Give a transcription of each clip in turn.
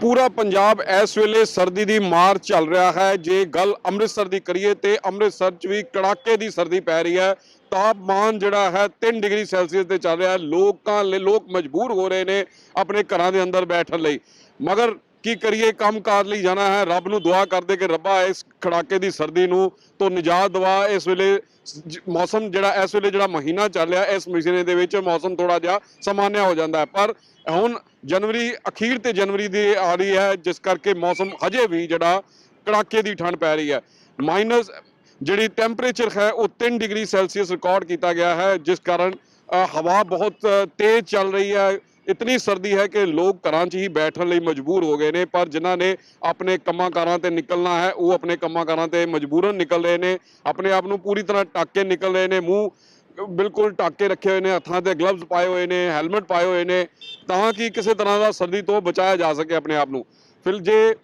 ਪੂਰਾ ਪੰਜਾਬ ਇਸ ਵੇਲੇ ਸਰਦੀ ਦੀ ਮਾਰ ਚੱਲ ਰਿਹਾ ਹੈ। ਜੇ ਗੱਲ ਅੰਮ੍ਰਿਤਸਰ ਦੀ ਕਰੀਏ ਤੇ ਅੰਮ੍ਰਿਤਸਰ 'ਚ ਵੀ ਕੜਾਕੇ ਦੀ ਸਰਦੀ ਪੈ ਰਹੀ ਹੈ। ਤਾਪਮਾਨ ਜਿਹੜਾ ਹੈ 3 ਡਿਗਰੀ ਸੈਲਸੀਅਸ ਤੇ ਚੱਲ ਰਿਹਾ ਹੈ। ਲੋਕਾਂ ਲਈ ਲੋਕ ਮਜਬੂਰ ਹੋ ਰਹੇ ਨੇ ਆਪਣੇ ਘਰਾਂ ਦੇ ਅੰਦਰ ਬੈਠਣ ਲਈ। ਮਗਰ ਕੀ ਕਰੀਏ? ਕੰਮਕਾਰ ਲਈ ਜਾਣਾ ਹੈ। ਰੱਬ ਨੂੰ ਦੁਆ ਕਰਦੇ ਕਿ ਰੱਬਾ ਇਸ ਖੜਾਕੇ ਦੀ ਸਰਦੀ ਨੂੰ ਤੋਂ ਨਿਜਾਤ ਦਵਾ। ਇਸ ਵੇਲੇ ਮੌਸਮ ਜਿਹੜਾ, ਇਸ ਵੇਲੇ ਜਿਹੜਾ ਮਹੀਨਾ ਚੱਲ ਰਿਹਾ, ਇਸ ਮਹੀਨੇ ਦੇ ਵਿੱਚ ਮੌਸਮ ਥੋੜਾ ਜਿਹਾ ਸਮਾਨਿਆ ਹੋ ਜਾਂਦਾ ਹੈ। ਪਰ ਹੁਣ ਜਨਵਰੀ, ਅਖੀਰ ਤੇ ਜਨਵਰੀ ਦੀ ਆ ਰਹੀ ਹੈ, ਜਿਸ ਕਰਕੇ ਮੌਸਮ ਹਜੇ ਵੀ ਜਿਹੜਾ ਕੜਾਕੇ ਦੀ ਠੰਡ ਪੈ ਰਹੀ ਹੈ। ਮਾਈਨਸ ਜਿਹੜੀ ਟੈਂਪਰੇਚਰ ਹੈ, ਉਹ 3 ਡਿਗਰੀ ਸੈਲਸੀਅਸ ਰਿਕਾਰਡ ਕੀਤਾ ਗਿਆ ਹੈ, ਜਿਸ ਕਾਰਨ ਹਵਾ ਬਹੁਤ ਤੇਜ਼ ਚੱਲ ਰਹੀ ਹੈ। ਇਤਨੀ ਸਰਦੀ ਹੈ ਕਿ ਲੋਕ ਘਰਾਂ 'ਚ ਹੀ ਬੈਠਣ ਲਈ ਮਜਬੂਰ ਹੋ ਗਏ ਨੇ, ਪਰ ਜਿਨ੍ਹਾਂ ਨੇ ਆਪਣੇ ਕੰਮਾਂ ਕਾਰਾਂ ਤੇ ਨਿਕਲਣਾ ਹੈ, ਉਹ ਆਪਣੇ ਕੰਮਾਂ ਕਾਰਾਂ ਤੇ ਮਜਬੂਰਨ ਨਿਕਲ ਰਹੇ ਨੇ, ਆਪਣੇ ਆਪ ਨੂੰ ਪੂਰੀ ਤਰ੍ਹਾਂ ਢੱਕ ਕੇ ਨਿਕਲ ਰਹੇ ਨੇ, ਮੂੰਹ ਬਿਲਕੁਲ ਟਾਕੇ ਰੱਖੇ ਹੋਏ ਨੇ, ਹੱਥਾਂ ਤੇ ਗਲਵਜ਼ ਪਾਏ ਹੋਏ ਨੇ ਹੈਲਮਟ ਪਾਏ ਹੋਏ ਨੇ, ਤਾਂ ਕਿ ਕਿਸੇ ਤਰ੍ਹਾਂ ਦਾ ਸਰਦੀ ਤੋਂ ਬਚਾਇਆ ਜਾ ਸਕੇ ਆਪਣੇ ਆਪ ਨੂੰ। ਫਿਰ ਜੇ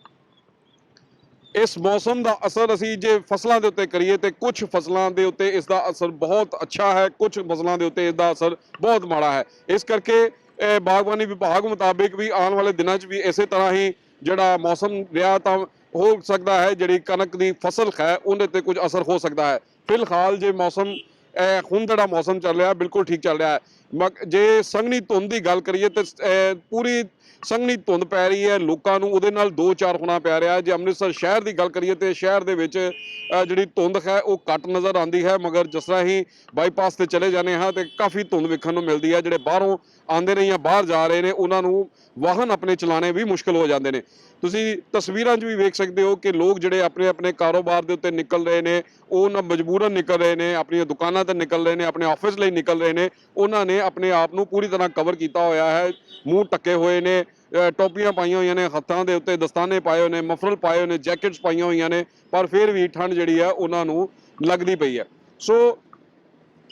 ਇਸ ਮੌਸਮ ਦਾ ਅਸਰ ਅਸੀਂ ਜੇ ਫਸਲਾਂ ਦੇ ਉੱਤੇ ਕਰੀਏ, ਤੇ ਕੁਝ ਫਸਲਾਂ ਦੇ ਉੱਤੇ ਇਸ ਦਾ ਅਸਰ ਬਹੁਤ ਅੱਛਾ ਹੈ ਕੁਝ ਫਸਲਾਂ ਦੇ ਉੱਤੇ ਇਸ ਦਾ ਅਸਰ ਬਹੁਤ ਮਾੜਾ ਹੈ। ਇਸ ਕਰਕੇ ਬਾਗਬਾਨੀ ਵਿਭਾਗ ਮੁਤਾਬਿਕ ਵੀ ਆਉਣ ਵਾਲੇ ਦਿਨਾਂ 'ਚ ਵੀ ਇਸੇ ਤਰ੍ਹਾਂ ਹੀ ਜਿਹੜਾ ਮੌਸਮ ਰਿਹਾ ਤਾਂ ਹੋ ਸਕਦਾ ਹੈ, ਜਿਹੜੀ ਕਣਕ ਦੀ ਫਸਲ ਹੈ, ਉਹਦੇ ਤੇ ਕੁਝ ਅਸਰ ਹੋ ਸਕਦਾ ਹੈ। ਫਿਲਹਾਲ ਜੇ ਮੌਸਮ ਹੁਣ ਜਿਹੜਾ ਮੌਸਮ ਚੱਲ ਰਿਹਾ, ਬਿਲਕੁਲ ਠੀਕ ਚੱਲ ਰਿਹਾ ਹੈ। ਮਗ- ਜੇ ਸੰਘਣੀ ਧੁੰਦ ਦੀ ਗੱਲ ਕਰੀਏ ਤੇ ਪੂਰੀ ਸੰਘਣੀ ਧੁੰਦ ਪੈ ਰਹੀ ਹੈ। ਲੋਕਾਂ ਨੂੰ ਉਹਦੇ ਨਾਲ ਦੋ ਚਾਰ ਹੋਣਾ ਪੈ ਰਿਹਾ। ਜੇ ਅੰਮ੍ਰਿਤਸਰ ਸ਼ਹਿਰ ਦੀ ਗੱਲ ਕਰੀਏ ਤੇ ਸ਼ਹਿਰ ਦੇ ਵਿੱਚ ਜਿਹੜੀ ਧੁੰਦ ਹੈ, ਉਹ ਘੱਟ ਨਜ਼ਰ ਆਉਂਦੀ ਹੈ। ਮਗਰ ਜਿਸ ਤਰ੍ਹਾਂ ਹੀ ਬਾਈਪਾਸ ਤੇ ਚਲੇ ਜਾਂਦੇ ਹਾਂ ਤੇ ਕਾਫੀ ਧੁੰਦ ਵੇਖਣ ਨੂੰ ਮਿਲਦੀ ਹੈ। ਜਿਹੜੇ ਬਾਹਰੋਂ ਆਉਂਦੇ ਨੇ ਜਾਂ ਬਾਹਰ ਜਾ ਰਹੇ ਨੇ, ਉਹਨਾਂ ਨੂੰ ਵਾਹਨ ਆਪਣੇ ਚਲਾਣੇ ਵੀ ਮੁਸ਼ਕਲ ਹੋ ਜਾਂਦੇ ਨੇ। ਤੁਸੀਂ ਤਸਵੀਰਾਂ 'ਚ ਵੀ ਵੇਖ ਸਕਦੇ ਹੋ ਕਿ ਲੋਕ ਜਿਹੜੇ ਆਪਣੇ ਆਪਣੇ ਕਾਰੋਬਾਰ ਦੇ ਉੱਤੇ ਨਿਕਲ ਰਹੇ ਨੇ, ਉਹ ਨਾ ਮਜਬੂਰਨ ਨਿਕਲ ਰਹੇ ਨੇ, ਆਪਣੀਆਂ ਦੁਕਾਨਾਂ ਤੇ ਨਿਕਲ ਰਹੇ ਨੇ, ਆਪਣੇ ਆਫਿਸ ਲਈ ਨਿਕਲ ਰਹੇ ਨੇ, ਉਹਨਾਂ ਨੇ ਆਪਣੇ ਆਪ ਨੂੰ ਪੂਰੀ ਤਰ੍ਹਾਂ ਕਵਰ ਕੀਤਾ ਹੋਇਆ ਹੈ, ਮੂੰਹ ਟੱਕੇ ਹੋਏ ਨੇ ਟੋਪੀਆਂ ਪਾਈਆਂ ਹੋਈਆਂ ਨੇ, ਹੱਥਾਂ ਦੇ ਉੱਤੇ ਦਸਤਾਨੇ ਪਾਏ ਹੋਏ ਨੇ, ਮਫਰਲ ਪਾਏ ਹੋਏ ਨੇ ਜੈਕਟਸ ਪਾਈਆਂ ਹੋਈਆਂ ਨੇ, ਪਰ ਫਿਰ ਵੀ ਠੰਡ ਜਿਹੜੀ ਹੈ ਉਹਨਾਂ ਨੂੰ ਲੱਗਦੀ ਪਈ ਹੈ। ਸੋ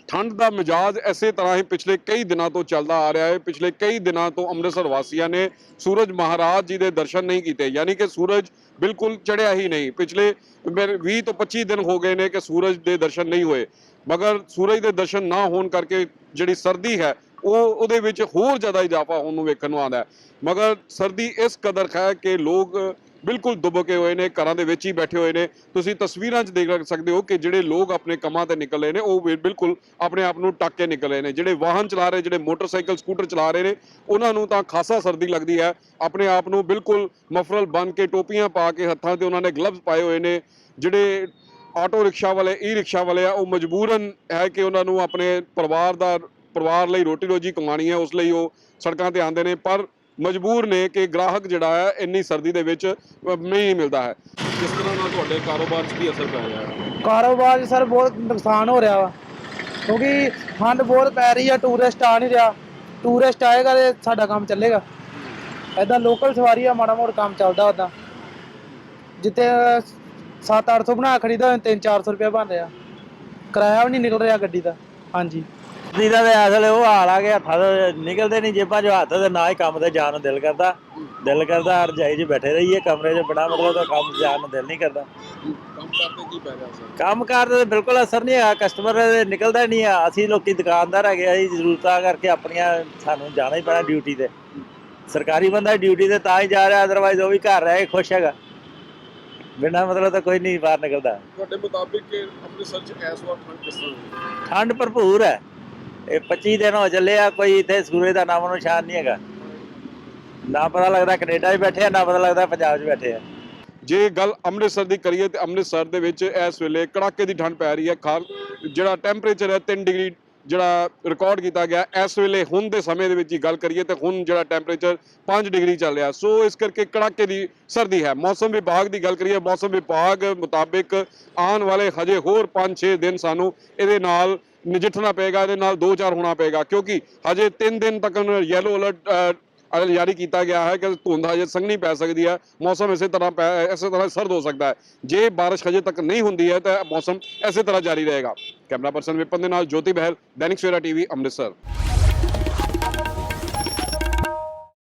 ਠੰਡ ਦਾ ਮਿਜਾਜ ਐਸੇ ਤਰ੍ਹਾਂ ਹੀ ਪਿਛਲੇ ਕਈ ਦਿਨਾਂ ਤੋਂ ਚੱਲਦਾ ਆ ਰਿਹਾ ਹੈ। ਪਿਛਲੇ ਕਈ ਦਿਨਾਂ ਤੋਂ ਅੰਮ੍ਰਿਤਸਰ ਵਾਸੀਆਂ ਨੇ ਸੂਰਜ ਮਹਾਰਾਜ ਜੀ ਦੇ ਦਰਸ਼ਨ ਨਹੀਂ ਕੀਤੇ, ਯਾਨੀ ਕਿ ਸੂਰਜ ਬਿਲਕੁਲ ਚੜਿਆ ਹੀ ਨਹੀਂ। ਪਿਛਲੇ ਮੇਰੇ 20 ਤੋਂ 25 ਦਿਨ ਹੋ ਗਏ ਨੇ ਕਿ ਸੂਰਜ ਦੇ ਦਰਸ਼ਨ ਨਹੀਂ ਹੋਏ। ਮਗਰ ਸੂਰਜ ਦੇ ਦਰਸ਼ਨ ਨਾ ਹੋਣ ਕਰਕੇ ਜਿਹੜੀ ਸਰਦੀ ਹੈ, ਉਹ ਉਹਦੇ ਵਿੱਚ ਹੋਰ ਜ਼ਿਆਦਾ ਇਜ਼ਾਫਾ ਹੋਣ ਨੂੰ ਵੇਖਣ ਨੂੰ ਆਉਂਦਾ ਮਗਰ ਸਰਦੀ ਇਸ ਕਦਰ ਹੈ ਕਿ ਲੋਕ ਬਿਲਕੁਲ ਦੁਬਕੇ ਹੋਏ ਨੇ, ਘਰਾਂ ਦੇ ਵਿੱਚ ਹੀ ਬੈਠੇ ਹੋਏ ਨੇ। ਤੁਸੀਂ ਤਸਵੀਰਾਂ 'ਚ ਦੇਖ ਸਕਦੇ ਹੋ ਕਿ ਜਿਹੜੇ ਲੋਕ ਆਪਣੇ ਕੰਮਾਂ ਤੇ ਨਿਕਲ ਰਹੇ ਨੇ, ਉਹ ਬਿਲਕੁਲ ਆਪਣੇ ਆਪ ਨੂੰ ਟੱਕ ਕੇ ਨਿਕਲ ਰਹੇ ਨੇ। ਜਿਹੜੇ ਵਾਹਨ ਚਲਾ ਰਹੇ, ਜਿਹੜੇ ਮੋਟਰਸਾਈਕਲ, ਸਕੂਟਰ ਚਲਾ ਰਹੇ ਨੇ, ਉਹਨਾਂ ਨੂੰ ਤਾਂ ਖਾਸਾ ਸਰਦੀ ਲੱਗਦੀ ਹੈ। ਆਪਣੇ ਆਪ ਨੂੰ ਬਿਲਕੁਲ ਮਫਰਲ ਬੰਨ ਕੇ, ਟੋਪੀਆਂ ਪਾ ਕੇ ਹੱਥਾਂ ਤੇ ਉਹਨਾਂ ਨੇ ਗਲਵਜ਼ ਪਾਏ ਹੋਏ ਨੇ। ਜਿਹੜੇ ਆਟੋ ਰਿਕਸ਼ਾ ਵਾਲੇ ਈ ਰਿਕਸ਼ਾ ਵਾਲੇ ਆ, ਉਹ ਮਜਬੂਰਨ ਹੈ ਕਿ ਉਹਨਾਂ ਨੂੰ ਆਪਣੇ ਪਰਿਵਾਰ ਦਾ, ਪਰਿਵਾਰ ਲਈ ਰੋਟੀ ਰੋਜੀ ਕਮਾਣੀ ਹੈ, ਉਸ ਲਈ ਉਹ ਸੜਕਾਂ ਤੇ ਆਉਂਦੇ ਨੇ। ਪਰ ਮਜਬੂਰ ਨੇ ਕਿ ਗ੍ਰਾਹਕ ਜਿਹੜਾ ਹੈ, ਇੰਨੀ ਸਰਦੀ ਦੇ ਵਿੱਚ ਨਹੀਂ ਮਿਲਦਾ ਹੈ। ਜਿਸ ਤਰ੍ਹਾਂ ਨਾਲ ਤੁਹਾਡੇ ਕਾਰੋਬਾਰ 'ਚ ਕੀ ਅਸਰ ਪੈ ਰਿਹਾ ਹੈ? ਕਾਰੋਬਾਰ 'ਚ ਸਰ ਬਹੁਤ ਨੁਕਸਾਨ ਹੋ ਰਿਹਾ ਵਾ। ਕਿਉਂਕਿ ਠੰਡ ਬਹੁਤ ਪੈ ਰਹੀ ਆ ਟੂਰਿਸਟ ਆ ਨਹੀਂ ਰਿਹਾ। ਟੂਰਿਸਟ ਆਏਗਾ ਤੇ ਸਾਡਾ ਕੰਮ ਚੱਲੇਗਾ। ਐਦਾਂ ਲੋਕਲ ਸਵਾਰੀ ਆ, ਮਾੜਾ ਮੋੜ ਕੰਮ ਚੱਲਦਾ ਉਦਾਂ ਜਿੱਥੇ 7-800 ਬਣਾ ਖੜੀਦਾ 3-400 ਰੁਪਏ ਬਣ ਰਿਹਾ। ਕਿਰਾਇਆ ਵੀ ਨਹੀਂ ਨਿਕਲ ਰਿਹਾ ਗੱਡੀ ਦਾ। ਹਾਂਜੀ। ਦੀਦਾ ਦੇ ਅਸਲ ਉਹ ਹਾਲ ਆ ਗਿਆ ਹੱਥਾਂ ਦੇ ਨਿਕਲਦੇ ਨਹੀਂ ਜੇਬਾਂ 'ਚੋਂ ਹੱਥ ਤੇ ਨਾ ਹੀ ਕੰਮ ਤੇ ਜਾਣ ਨੂੰ ਦਿਲ ਕਰਦਾ। ਦਿਲ ਕਰਦਾ ਰਜਾਈ 'ਚ ਬੈਠੇ ਰਹੀਏ ਕਮਰੇ 'ਚ ਬੜਾ ਮਤਲਬ ਤਾਂ ਕੰਮ ਜਾਣ ਨੂੰ ਦਿਲ ਨਹੀਂ ਕਰਦਾ। ਕੰਮ ਕਰਦੇ ਕੀ ਪੈ ਰਿਹਾ ਅਸਰ ਕੰਮ ਕਾਰ ਤੇ ਬਿਲਕੁਲ ਅਸਰ ਨਹੀਂ ਆ ਕਸਟਮਰ ਨਿਕਲਦਾ ਨਹੀਂ ਆ। ਅਸੀਂ ਲੋਕੀ ਦੁਕਾਨਦਾਰ ਹੈਗੇ ਅਸੀਂ ਜ਼ਰੂਰਤਾਂ ਕਰਕੇ ਆਪਣੀਆਂ ਸਾਨੂੰ ਜਾਣਾ ਹੀ ਪੈਣਾ ਡਿਊਟੀ ਤੇ। ਸਰਕਾਰੀ ਬੰਦਾ ਡਿਊਟੀ ਤੇ ਤਾਂ ਹੀ ਜਾ ਰਿਹਾ ਅਦਰਵਾਈਜ਼ ਉਹ ਵੀ ਘਰ ਰਹਿ ਕੇ ਖੁਸ਼ ਹੈਗਾ। ਬਿਨਾਂ ਮਤਲਬ ਤਾਂ ਕੋਈ ਨਹੀਂ ਬਾਹਰ ਨਿਕਲਦਾ। ਤੁਹਾਡੇ ਮੁਤਾਬਿਕ ਅੰਮ੍ਰਿਤਸਰ 'ਚ ਇਸ ਵਾਰ ਠੰਡ ਕਿਸ ਤਰ੍ਹਾਂ ਹੋਈ ਠੰਡ ਭਰਪੂਰ ਹੈ। ਇਹ 25 ਦਿਨ ਹੋ ਚੱਲੇ ਆ, ਕੋਈ ਇੱਥੇ ਸੂਰਜ ਦਾ ਨਾਮੋ ਨਿਸ਼ਾਨ ਨਹੀਂ ਹੈਗਾ। ਨਾ ਪਤਾ ਲੱਗਦਾ ਕੈਨੇਡਾ 'ਚ ਬੈਠੇ ਆ, ਨਾ ਪਤਾ ਲੱਗਦਾ ਪੰਜਾਬ 'ਚ ਬੈਠੇ ਆ। ਜੇ ਗੱਲ ਅੰਮ੍ਰਿਤਸਰ ਦੀ ਕਰੀਏ ਤੇ ਅੰਮ੍ਰਿਤਸਰ ਦੇ ਵਿੱਚ ਇਸ ਵੇਲੇ ਕੜਾਕੇ ਦੀ ਠੰਡ ਪੈ ਰਹੀ ਹੈ। ਖਾਲ ਜਿਹੜਾ ਟੈਂਪਰੇਚਰ ਹੈ 3 ਡਿਗਰੀ ਜਿਹੜਾ ਰਿਕਾਰਡ ਕੀਤਾ ਗਿਆ, ਇਸ ਵੇਲੇ ਹੁਣ ਦੇ ਸਮੇਂ ਦੇ ਵਿੱਚ ਹੀ ਗੱਲ ਕਰੀਏ ਤੇ ਹੁਣ ਜਿਹੜਾ ਟੈਂਪਰੇਚਰ 5 ਡਿਗਰੀ ਚੱਲ ਰਿਹਾ। ਸੋ ਇਸ ਕਰਕੇ ਕੜਾਕੇ ਦੀ ਸਰਦੀ ਹੈ। ਮੌਸਮ ਵਿਭਾਗ ਦੀ ਗੱਲ ਕਰੀਏ, ਮੌਸਮ ਵਿਭਾਗ ਮੁਤਾਬਿਕ ਆਉਣ ਵਾਲੇ ਹਜੇ ਹੋਰ 5-6 ਦਿਨ ਸਾਨੂੰ ਇਹਦੇ ਨਾਲ ਨਜਿੱਠਣਾ ਪਏਗਾ, ਇਹਦੇ ਨਾਲ ਦੋ ਚਾਰ ਹੋਣਾ ਪਏਗਾ, ਕਿਉਂਕਿ ਹਜੇ 3 ਦਿਨ ਤੱਕ ਯੈਲੋ ਅਲਰਟ ਅਗਲ ਜਾਰੀ ਕੀਤਾ ਗਿਆ ਹੈ ਕਿ ਧੁੰਦ ਹਜੇ ਸੰਘਣੀ ਪੈ ਸਕਦੀ ਹੈ, ਮੌਸਮ ਇਸੇ ਤਰ੍ਹਾਂ ਪੈ- ਇਸੇ ਤਰ੍ਹਾਂ ਸਰਦ ਹੋ ਸਕਦਾ ਹੈ। ਜੇ ਬਾਰਿਸ਼ ਹਜੇ ਤੱਕ ਨਹੀਂ ਹੁੰਦੀ ਹੈ, ਤਾਂ ਮੌਸਮ ਇਸੇ ਤਰ੍ਹਾਂ ਜਾਰੀ ਰਹੇਗਾ। ਕੈਮਰਾ ਪਰਸਨ ਵਿਪਨ ਦੇ ਨਾਲ ਜੋਤੀ ਬਹਿਲ, ਦੈਨਿਕ ਸਵੇਰਾ ਟੀਵੀ, ਅੰਮ੍ਰਿਤਸਰ।